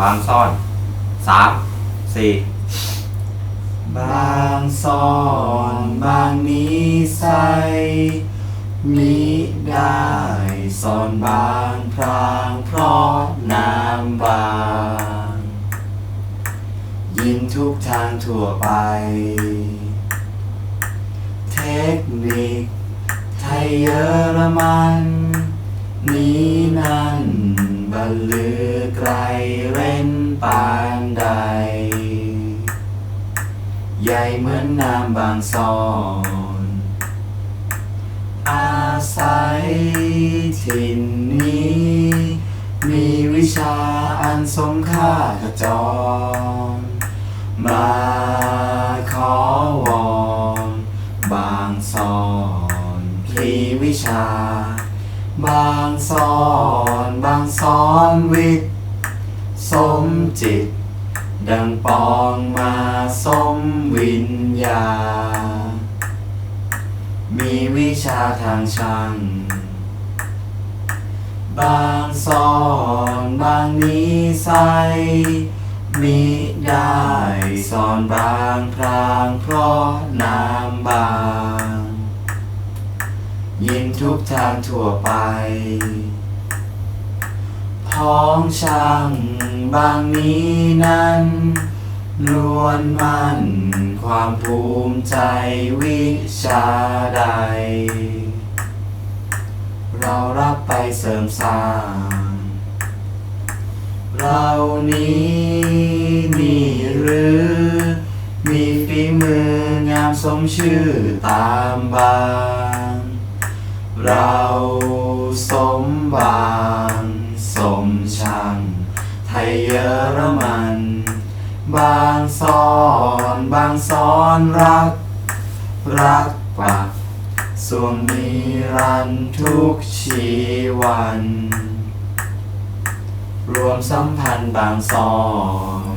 บางซ่อนสามสี่บางซ่อนบางนี้ใสมิได้ซ่อนบางพรางเพราะน้ำบาง ยินทุกทางทั่วไป เทคนิค ไทยเยอรมัน นี้นั่นบรรลือไกล ปานใด ใหญ่เหมือนน้ำบางซอนอาศัยถิ่นนี้ มีวิชาอันสมค่าขจร มาขอวอนบางสอนพลีวิชา บางสอน บางสอนวิทย์ สมจิต ดังปองมาสมวิญญา มีวิชาทางช่าง บางสอนบางนิสัยมิได้สอนบางพรางเพราะน้ำบาง ยินทุกทางทั่วไป พ้องช่างบางนี้นั้นล้วนมันความภูมิใจวิชาใด เรารับไปเสริมสร้างเรานี้นี่หรือ มีฝีมืองามสมชื่อตามบางเรา มชัง ไทยเยอรมัน บางสอนบางสอนรัก รักปักส่วนมีรันทุกชีวัน รวมสัมพันธ์บางสอน